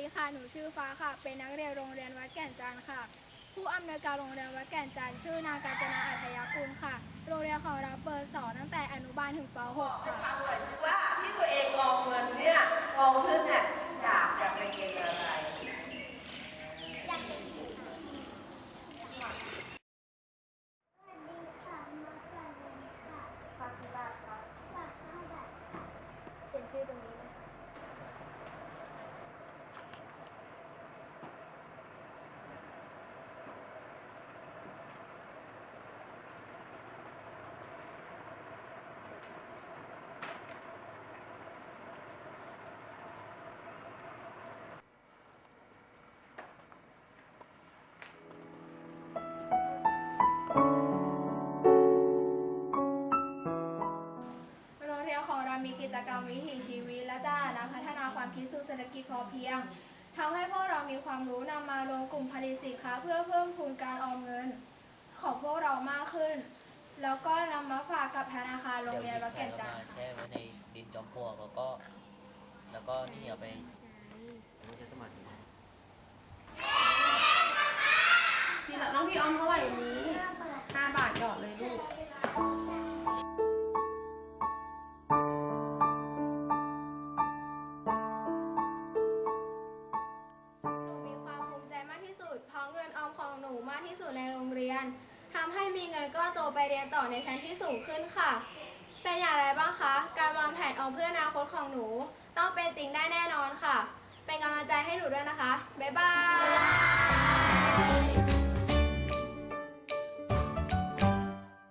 ดีค่ะ หนูชื่อฟ้าค่ะ เป็นนักเรียนโรงเรียนวัดแก่นจันทร์ค่ะ ผู้อำนวยการโรงเรียนวัดแก่นจันทร์ชื่อนางกาญจนาอัธยากุลค่ะ โรงเรียนของเราเปิดสอนตั้งแต่อนุบาลถึงป .6 ค่ะ มีกิจกรรมวิถีชีวิตและด้านการพัฒนาความคิดสู่เศรษฐกิจพอเพียงทำให้พวกเรามีความรู้นำมารวมกลุ่มผลิตสินค้าเพื่อเพิ่มพูนการออมเงิน ของพวกเรามากขึ้น แล้วก็นำมาฝากกับธนาคารโรงเดี๋ยวเรียนหยิวับดใส่แก่นออกจันมาทร์ค่ะ แช่ไว้ในดินจอมปลวกแล้วก็ แล้วก็นี่เอาไปไม่ใช่สมาธิพี่น้องพี่ออมเท่าไหร่นี้ห้าบาทหยอดเลยลูก หนูมากที่สุดในโรงเรียนทำให้มีเงินก้อนโตไปเรียนต่อในชั้นที่สูงขึ้นค่ะ เป็นอย่างไรบ้างคะ การวางแผนออมเพื่ออนาคตของหนู ต้องเป็นจริงได้แน่นอนค่ะ เป็นกำลังใจให้หนูด้วยนะคะ บ๊ายบาย